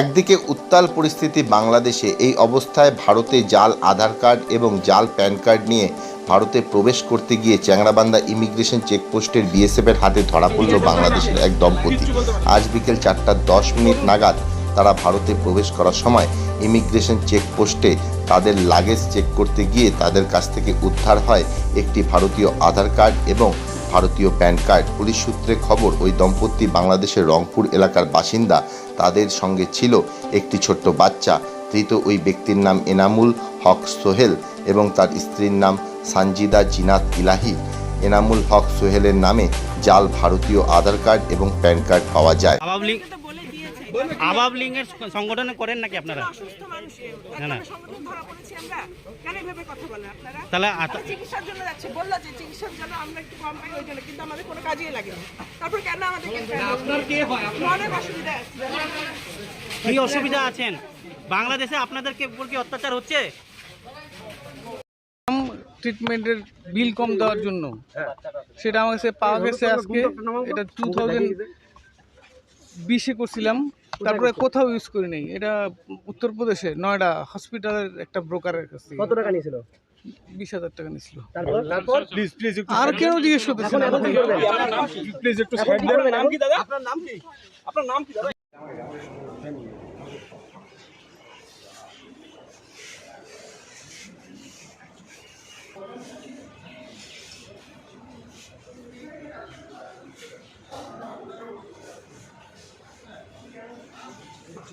একদিকে উত্তাল পরিস্থিতি বাংলাদেশে, এই অবস্থায় ভারতে জাল আধার কার্ড এবং জাল প্যান কার্ড নিয়ে ভারতে প্রবেশ করতে গিয়ে চ্যাংরাবান্ধা ইমিগ্রেশন চেকপোস্টের বিএসএফের হাতে ধরা পড়ল বাংলাদেশের এক দম্পতি। আজ বিকেল চারটা দশ মিনিট নাগাদ তারা ভারতে প্রবেশ করার সময় ইমিগ্রেশন চেকপোস্টে তাদের লাগেজ চেক করতে গিয়ে তাদের কাছ থেকে উদ্ধার হয় একটি ভারতীয় আধার কার্ড এবং ভারতীয় প্যান কার্ড পুলিশ সূত্রে খবর, ওই দম্পতি বাংলাদেশের রংপুর এলাকার বাসিন্দা। তাদের সঙ্গে ছিল একটি ছোট্ট বাচ্চা। ধৃত ওই ব্যক্তির নাম এনামুল হক সোহেল এবং তার স্ত্রীর নাম সানজিদা জিনাত ইলাহি। এনামুল হক সোহেলের নামে জাল ভারতীয় আধার কার্ড এবং প্যান কার্ড পাওয়া যায়। আবাবলিং এর সংগঠনে করেন নাকি আপনারা? না, না। সংগঠন ধরা পড়েছি আমরা। কেন এভাবে কথা বলেন আপনারা? তাহলে চিকিৎসার জন্য যাচ্ছে। বলল যে চিকিৎসার জন্য আমরা একটু কম পাই ওই জন্য কিন্তু আমাদের কোনো কাজেই লাগেনি তারপর কেন আমাদেরকে কে অনেক অসুবিধা আছে। কি অসুবিধা আছেন? বাংলাদেশে আপনাদেরকে উপর কি অত্যাচার হচ্ছে? ট্রিটমেন্টের বিল কম দেওয়ার জন্য। সেটা আমার কাছে পাওয়া গেছে আজকে। এটা টু থাউজেন্ড বিশে করছিলাম। তারপরে কোথাও ইউজ করি নাই। এটা উত্তরপ্রদেশে নয়ডা হসপিটালের একটা ব্রোকারের কাছে। কত টাকা নিয়েছিল? বিশ হাজার টাকা নিয়েছিল। তারপর? তারপর আর কেন জিজ্ঞেস করতেছে না। এখন কি করবেন? প্লিজ একটু নাম কি দাদা? আপনার নাম কি? আপনার নাম কি দাদা?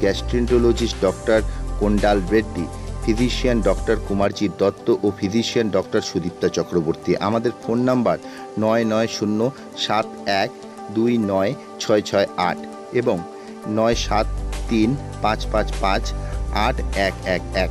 Gastroenterologist doctor Kondal Reddy physician doctor Kumarji Dutta ও ফিজিশিয়ান ডক্টর সুদীপ্তা চক্রবর্তী আমাদের ফোন নাম্বার নয় নয় শূন্য সাত এক দুই নয় ছয় ছয় আট এবং নয় সাত তিন পাঁচ পাঁচ পাঁচ আট এক এক এক।